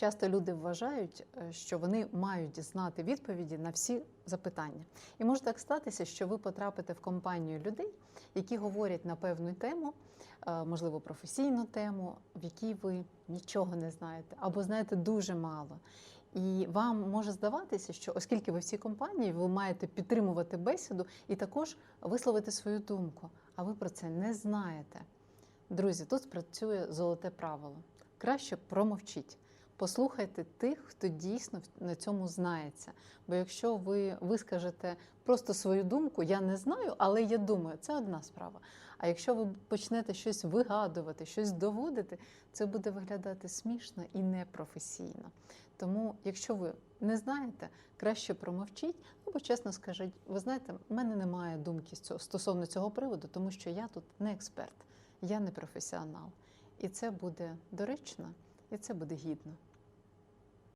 Часто люди вважають, е, що вони мають знати відповіді на всі запитання. І може так статися, що ви потрапите в компанію людей, які говорять на певну тему, е, можливо, професійну тему, в якій ви нічого не знаєте, або знаєте дуже мало. І вам може здаватися, що оскільки ви в цій компанії, ви маєте підтримувати бесіду і також висловити свою думку, а ви про це не знаєте. Друзі, тут спрацює золоте правило. Краще промовчіть. Послухайте тих, хто дійсно на цьому знається. Бо якщо ви вискажете просто свою думку, я не знаю, але я думаю, це одна справа. А якщо ви почнете щось вигадувати, щось доводити, це буде виглядати смішно і непрофесійно. Тому, якщо ви не знаєте, краще промовчіть, або чесно скажіть, ви знаєте, в мене немає думки стосовно цього приводу, тому що я тут не експерт, я не професіонал. І це буде доречно, і це буде гідно.